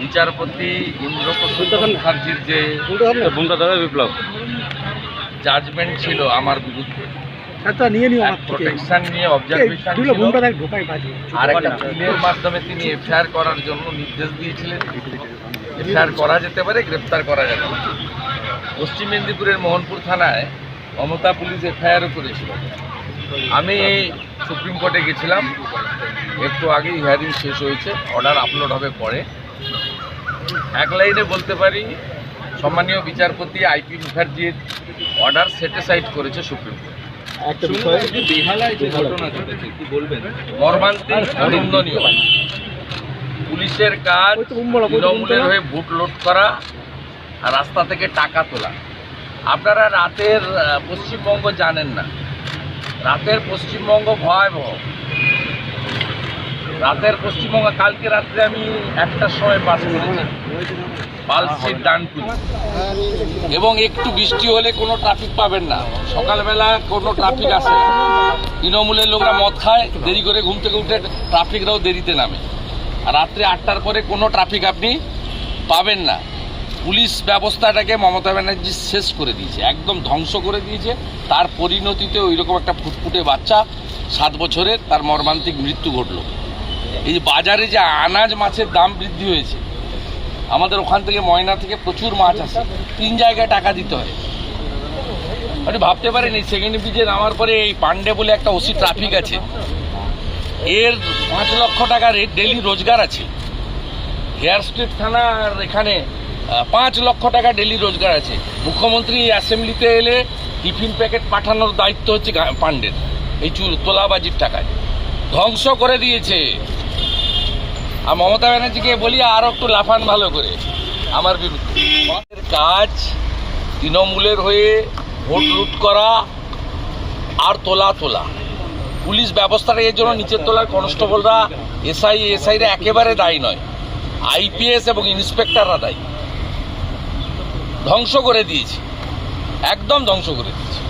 বিচারপতি ইন্দ্রপ্রসাদ মুখার্জির যে বিপ্লব জাজমেন্ট ছিল আমার বিরুদ্ধে। নিয়ে প্রোটেকশন নিয়ে অবজারভেশন ঢোকাই বাজে। আর একটা বিলের মাধ্যমে তিনি এফআইআর করার জন্য নির্দেশ দিয়েছিলেন। এফআইআর করা যেতে পারে গ্রেপ্তার করা যাবে। পশ্চিম মেদিনীপুরের মোহনপুর থানায় মমতা পুলিশ এফআইআরও করেছিল। আমি সুপ্রিম কোর্টে গেছিলাম। একটু আগেই হিয়ারিং শেষ হয়েছে। অর্ডার আপলোড হবে পরে। এক লাইনে বলতে পারি সম্মানীয় বিচারপতি আইপি মুখার্জির অর্ডার সেটিসাইড করেছে সুপ্রিম কোর্ট। একটা বিষয় বেহালায় যে ঘটনা ঘটেছে কি বলবেন? মর্মান্তিক অনিন্দনীয় পুলিশের কাজ তৃণমূলের হয়ে বুট লোড করা আর রাস্তা থেকে টাকা তোলা। আপনারা রাতের পশ্চিমবঙ্গ জানেন না। রাতের পশ্চিমবঙ্গ ভয়াবহ। রাতের পশ্চিমবঙ্গ কালকে রাত্রে আমি একটার সময় পাস করেছি। পালসির ডানকুনি। এবং একটু বৃষ্টি হলে কোনো ট্রাফিক পাবেন না। সকালবেলা কোনো ট্রাফিক আসে তৃণমূলের লোকরা মদ খায় দেরি করে ঘুম থেকে উঠে ট্রাফিকরাও দেরিতে নামে। রাত্রে আটটার পরে কোনো ট্রাফিক আপনি পাবেন না। পুলিশ ব্যবস্থাটাকে মমতা ব্যানার্জি শেষ করে দিয়েছে, একদম ধ্বংস করে দিয়েছে। তার পরিণতিতে ওই রকম একটা ফুটফুটে বাচ্চা সাত বছরের, তার মর্মান্তিক মৃত্যু ঘটলো। এই যে বাজারে যে আনাজ মাছের দাম বৃদ্ধি হয়েছে, আমাদের ওখান থেকে ময়না থেকে প্রচুর মাছ আসে, তিন জায়গায় টাকা দিতে হয়। আপনি ভাবতে পারেন এই সেকেন্ড ব্রিজে নামার পরে এই পান্ডে বলে একটা ওসি ট্রাফিক আছে এর পাঁচ লক্ষ টাকার ডেলি রোজগার আছে। হেয়ার স্ট্রিট থানার এখানে পাঁচ লক্ষ টাকা ডেলি রোজগার আছে। মুখ্যমন্ত্রী অ্যাসেম্বলিতে এলে টিফিন প্যাকেট পাঠানোর দায়িত্ব হচ্ছে পান্ডের এই চুল তোলাবাজির টাকায়। ধ্বংস করে দিয়েছে। আর মমতা ব্যানার্জিকে বলি আরও একটু লাফান ভালো করে, আমার বিরুদ্ধে। কাজ তৃণমূলের হয়ে ভোট লুট করা আর তোলা তোলা। পুলিশ ব্যবস্থাটা এর জন্য নিচের তলার কনস্টেবলরা, এসআই, এসআইরা একেবারে দায়ী নয়। আইপিএস এবং ইন্সপেক্টররা দায়ী। ধ্বংস করে দিয়েছে। একদম ধ্বংস করে দিয়েছে।